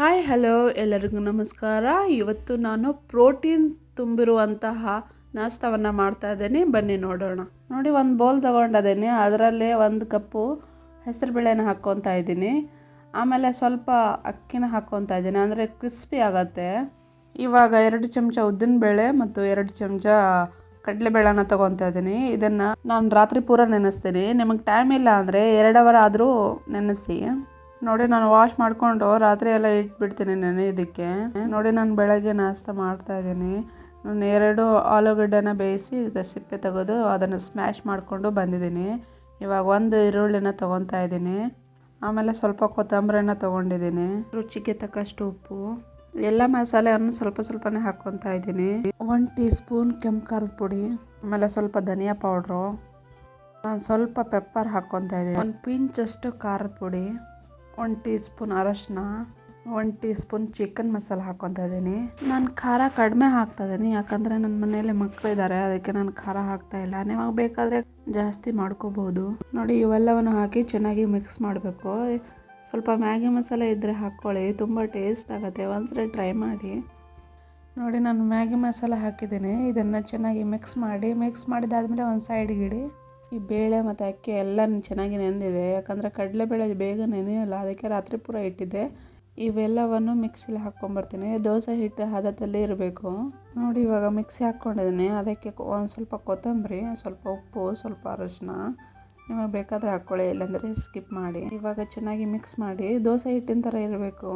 Hi hello ಎಲ್ಲರಿಗೂ ನಮಸ್ಕಾರ. ಇವತ್ತು ನಾನು ಪ್ರೋಟೀನ್ ತುಂಬಿರುವಂತಹ ನಾಷ್ಟವನ್ನು ಮಾಡ್ತಾ ಇದ್ದೇನೆ. ಬನ್ನಿ ನೋಡೋಣ. ನೋಡಿ, ಒಂದು ಬೌಲ್ ತೊಗೊಂಡಿದ್ದೀನಿ. ಅದರಲ್ಲೇ ಒಂದು ಕಪ್ಪು ಹೆಸರುಬೇಳೆನ ಹಾಕ್ಕೊತಾ ಇದ್ದೀನಿ. ಆಮೇಲೆ ಸ್ವಲ್ಪ ಅಕ್ಕಿನ ಹಾಕ್ಕೊತಾ ಇದ್ದೀನಿ. ಅಂದರೆ ಕ್ರಿಸ್ಪಿ ಆಗತ್ತೆ. ಇವಾಗ ಎರಡು ಚಮಚ ಉದ್ದಿನಬೇಳೆ ಮತ್ತು ಎರಡು ಚಮಚ ಕಡಲೆಬೇಳೆನ ತೊಗೊತಾ ಇದ್ದೀನಿ. ಇದನ್ನು ನಾನು ರಾತ್ರಿ ಪೂರ ನೆನೆಸ್ತೀನಿ. ನಿಮಗೆ ಟೈಮ್ ಇಲ್ಲ ಅಂದರೆ ಎರಡು ಅವರ್ ಆದರೂ ನೆನೆಸಿ. ನೋಡಿ, ನಾನು ವಾಶ್ ಮಾಡಿಕೊಂಡು ರಾತ್ರಿ ಎಲ್ಲ ಇಟ್ಬಿಡ್ತೀನಿ ನೆನೆಯೋದಕ್ಕೆ ನೋಡಿ, ನಾನು ಬೆಳಗ್ಗೆ ನಾಷ್ಟ ಮಾಡ್ತಾ ಇದ್ದೀನಿ. ನಾನು ಎರಡು ಆಲೂಗಡ್ಡೆನ ಬೇಯಿಸಿ ಸಿಪ್ಪೆ ತೆಗೆದು ಅದನ್ನು ಸ್ಮ್ಯಾಶ್ ಮಾಡಿಕೊಂಡು ಬಂದಿದ್ದೀನಿ. ಇವಾಗ ಒಂದು ಈರುಳ್ಳಿನ ತೊಗೊತಾ ಇದ್ದೀನಿ. ಆಮೇಲೆ ಸ್ವಲ್ಪ ಕೊತ್ತಂಬರಿನ ತೊಗೊಂಡಿದ್ದೀನಿ. ರುಚಿಗೆ ತಕ್ಕಷ್ಟು ಉಪ್ಪು. ಎಲ್ಲ ಮಸಾಲೆಯನ್ನು ಸ್ವಲ್ಪ ಸ್ವಲ್ಪನೇ ಹಾಕ್ಕೊತಾ ಇದ್ದೀನಿ. ಒನ್ ಟೀ ಸ್ಪೂನ್ ಕೆಂಪು ಖಾರದ ಪುಡಿ, ಆಮೇಲೆ ಸ್ವಲ್ಪ ಧನಿಯಾ ಪೌಡ್ರು ನಾನು ಸ್ವಲ್ಪ ಪೆಪ್ಪರ್ ಹಾಕ್ಕೊತಾ ಇದ್ದೀನಿ. ಒಂದು ಪಿಂಚಷ್ಟು ಖಾರದ ಪುಡಿ. ಒಂದು ಟೀ ಸ್ಪೂನ್ ಅರಶಿನ, ಒಂದು ಟೀ ಸ್ಪೂನ್ ಚಿಕನ್ ಮಸಾಲ ಹಾಕ್ಕೊತಾ ಇದ್ದೀನಿ. ನಾನು ಖಾರ ಕಡಿಮೆ ಹಾಕ್ತಾ ಇದ್ದೀನಿ, ಯಾಕಂದರೆ ನನ್ನ ಮನೆಯಲ್ಲಿ ಮಕ್ಕಳಿದ್ದಾರೆ ಅದಕ್ಕೆ ನಾನು ಖಾರ ಹಾಕ್ತಾ ಇಲ್ಲ. ನಿಮಗೆ ಬೇಕಾದರೆ ಜಾಸ್ತಿ ಮಾಡ್ಕೋಬೋದು. ನೋಡಿ, ಇವೆಲ್ಲವನ್ನು ಹಾಕಿ ಚೆನ್ನಾಗಿ ಮಿಕ್ಸ್ ಮಾಡಬೇಕು. ಸ್ವಲ್ಪ ಮ್ಯಾಗಿ ಮಸಾಲೆ ಇದ್ದರೆ ಹಾಕ್ಕೊಳ್ಳಿ, ತುಂಬ ಟೇಸ್ಟ್ ಆಗುತ್ತೆ. ಒಂದ್ಸರಿ ಟ್ರೈ ಮಾಡಿ. ನೋಡಿ, ನಾನು ಮ್ಯಾಗಿ ಮಸಾಲ ಹಾಕಿದ್ದೀನಿ. ಇದನ್ನು ಚೆನ್ನಾಗಿ ಮಿಕ್ಸ್ ಮಾಡಿ ಮಿಕ್ಸ್ ಮಾಡಿದಾದಮೇಲೆ ಒಂದು ಸೈಡ್ಗಿಡಿ ಈ ಬೇಳೆ ಮತ್ತು ಅಕ್ಕಿ ಎಲ್ಲ ಚೆನ್ನಾಗಿ ನೆಂದಿದೆ. ಯಾಕಂದರೆ ಕಡಲೆಬೇಳೆ ಬೇಗ ನೆನೆಯಲ್ಲ, ಅದಕ್ಕೆ ರಾತ್ರಿ ಪೂರ ಇಟ್ಟಿದ್ದೆ. ಇವೆಲ್ಲವನ್ನು ಮಿಕ್ಸಿಲಿ ಹಾಕ್ಕೊಂಬರ್ತೀನಿ. ದೋಸೆ ಹಿಟ್ಟು ಹದದಲ್ಲೇ ಇರಬೇಕು. ನೋಡಿ, ಇವಾಗ ಮಿಕ್ಸಿ ಹಾಕ್ಕೊಂಡಿದ್ದೀನಿ. ಅದಕ್ಕೆ ಒಂದು ಸ್ವಲ್ಪ ಕೊತ್ತಂಬರಿ, ಸ್ವಲ್ಪ ಉಪ್ಪು, ಸ್ವಲ್ಪ ಅರಶಿನ. ನಿಮಗೆ ಬೇಕಾದರೆ ಹಾಕ್ಕೊಳ್ಳಿ, ಇಲ್ಲಾಂದರೆ ಸ್ಕಿಪ್ ಮಾಡಿ. ಇವಾಗ ಚೆನ್ನಾಗಿ ಮಿಕ್ಸ್ ಮಾಡಿ. ದೋಸೆ ಹಿಟ್ಟಿನ ಥರ ಇರಬೇಕು.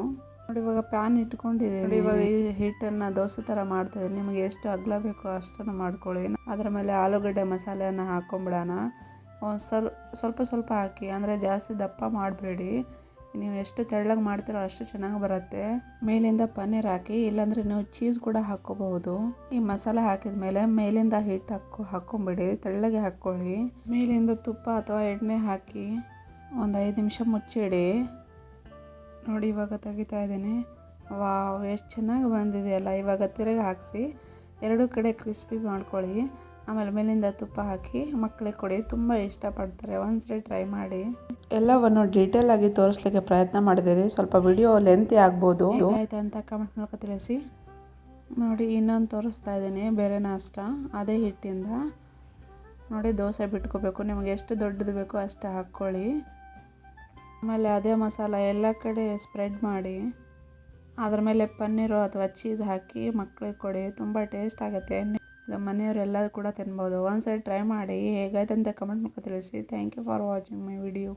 ನೋಡಿ ಇವಾಗ ಪ್ಯಾನ್ ಇಟ್ಕೊಂಡಿದ್ದೀನಿ ಇವಾಗ ಈ ಹಿಟ್ಟನ್ನು ದೋಸೆ ಥರ ಮಾಡ್ತಾಯಿದ್ದೀನಿ ನಿಮಗೆ ಎಷ್ಟು ಅಗಲ ಬೇಕೋ ಅಷ್ಟನ್ನು ಮಾಡ್ಕೊಳ್ಳಿ. ಅದರ ಮೇಲೆ ಆಲೂಗಡ್ಡೆ ಮಸಾಲೆಯನ್ನು ಹಾಕ್ಕೊಂಬಿಡೋಣ ಒಂದು ಸ್ವಲ್ಪ ಸ್ವಲ್ಪ ಸ್ವಲ್ಪ ಹಾಕಿ ಅಂದರೆ ಜಾಸ್ತಿ ದಪ್ಪ ಮಾಡಬೇಡಿ. ನೀವು ಎಷ್ಟು ತೆಳ್ಳಗೆ ಮಾಡ್ತೀರೋ ಅಷ್ಟು ಚೆನ್ನಾಗಿ ಬರುತ್ತೆ. ಮೇಲಿಂದ ಪನ್ನೀರ್ ಹಾಕಿ ಇಲ್ಲಾಂದರೆ ನೀವು ಚೀಸ್ ಕೂಡ ಹಾಕ್ಕೋಬಹುದು. ಈ ಮಸಾಲೆ ಹಾಕಿದ ಮೇಲೆ ಮೇಲಿಂದ ಹಿಟ್ಟು ಹಾಕೊ ಹಾಕ್ಕೊಂಬಿಡಿ ತೆಳ್ಳಗೆ ಹಾಕ್ಕೊಳ್ಳಿ. ಮೇಲಿಂದ ತುಪ್ಪ ಅಥವಾ ಎಣ್ಣೆ ಹಾಕಿ ಒಂದು ಐದು ನಿಮಿಷ ಮುಚ್ಚಿಡಿ. ನೋಡಿ, ಇವಾಗ ತೆಗಿತಾ ಇದ್ದೀನಿ. ವಾವ್, ಎಷ್ಟು ಚೆನ್ನಾಗಿ ಬಂದಿದೆ ಅಲ್ಲ. ಇವಾಗ ತಿರುಗಿ ಹಾಕಿಸಿ, ಎರಡು ಕಡೆ ಕ್ರಿಸ್ಪಿ ಮಾಡ್ಕೊಳ್ಳಿ. ಆಮೇಲೆ ಮೇಲಿಂದ ತುಪ್ಪ ಹಾಕಿ ಮಕ್ಕಳಿಗೆ ಕೊಡಿ. ತುಂಬ ಇಷ್ಟಪಡ್ತಾರೆ. ಒಂದ್ಸರಿ ಟ್ರೈ ಮಾಡಿ. ಎಲ್ಲವನ್ನು ಡೀಟೇಲ್ ಆಗಿ ತೋರಿಸ್ಲಿಕ್ಕೆ ಪ್ರಯತ್ನ ಮಾಡಿದ್ದೀನಿ ಸ್ವಲ್ಪ ವಿಡಿಯೋ ಲೆಂತಿ ಆಗ್ಬೋದು. ಆಯ್ತು ಅಂತ ಕಮೆಂಟ್ ಮೂಲಕ ತಿಳಿಸಿ. ನೋಡಿ, ಇನ್ನೊಂದು ತೋರಿಸ್ತಾ ಇದ್ದೀನಿ. ಬೇರೆ ನಾಷ್ಟ. ಅದೇ ಹಿಟ್ಟಿಂದ. ನೋಡಿ, ದೋಸೆ ಬಿಟ್ಕೋಬೇಕು. ನಿಮಗೆ ಎಷ್ಟು ದೊಡ್ಡದು ಬೇಕೋ ಅಷ್ಟು ಹಾಕ್ಕೊಳ್ಳಿ. ಆಮೇಲೆ ಅದೇ ಮಸಾಲ ಎಲ್ಲ ಕಡೆ ಸ್ಪ್ರೆಡ್ ಮಾಡಿ, ಅದ್ರ ಮೇಲೆ ಪನ್ನೀರು ಅಥವಾ ಚೀಸ್ ಹಾಕಿ ಮಕ್ಕಳಿಗೆ ಕೊಡಿ, ತುಂಬ ಟೇಸ್ಟ್ ಆಗುತ್ತೆ. ಮನೆಯವರೆಲ್ಲ ಕೂಡ ತಿನ್ಬೋದು. ಒಂದ್ಸರಿ ಟ್ರೈ ಮಾಡಿ, ಹೇಗಾಯ್ತು ಅಂತ ಕಮೆಂಟ್ ಮುಖ ತಿಳಿಸಿ. Thank you for watching my video